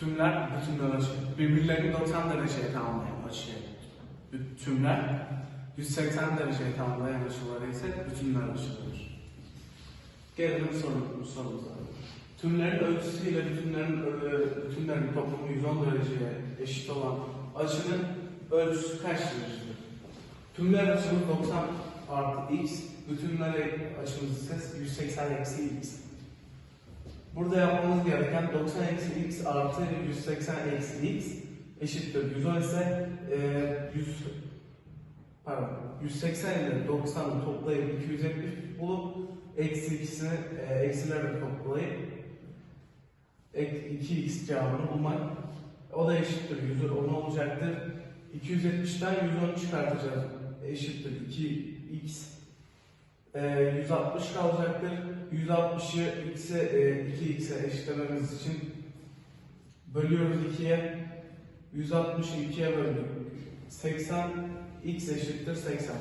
Tümler bütünler açı. Birbirlerini 90 dereceye tamamlayan açı. Tümler 180 dereceye tamamlayan açıları ise bütünler açılarıdır. Gelelim soru, sorumuza. Tümlerin ölçüsüyle bütünlerin, e, bütünlerin toplamı 110 dereceye eşit olan açının ölçüsü kaç derecedir? Tümler açımız 90 artı x, bütünler açımız ise 180 eksi x. Burada yapmamız gereken 90 eksi x artı 180 eksi x eşittir 110 ise e, 100 pardon 180 ile 90'ı toplayıp 270 bulup eksi ikisini e, eksilerle toplayıp ek- 2x cevabını bulmak. O da eşittir 110 olacaktır. 270'ten 110 çıkartacağız. Eşittir 2x. E, 160 kalacaktır. 160'ı x'e e, 2x'e eşitlememiz için bölüyoruz 2'ye. 160'ı 2'ye böldük. 80 x eşittir 80.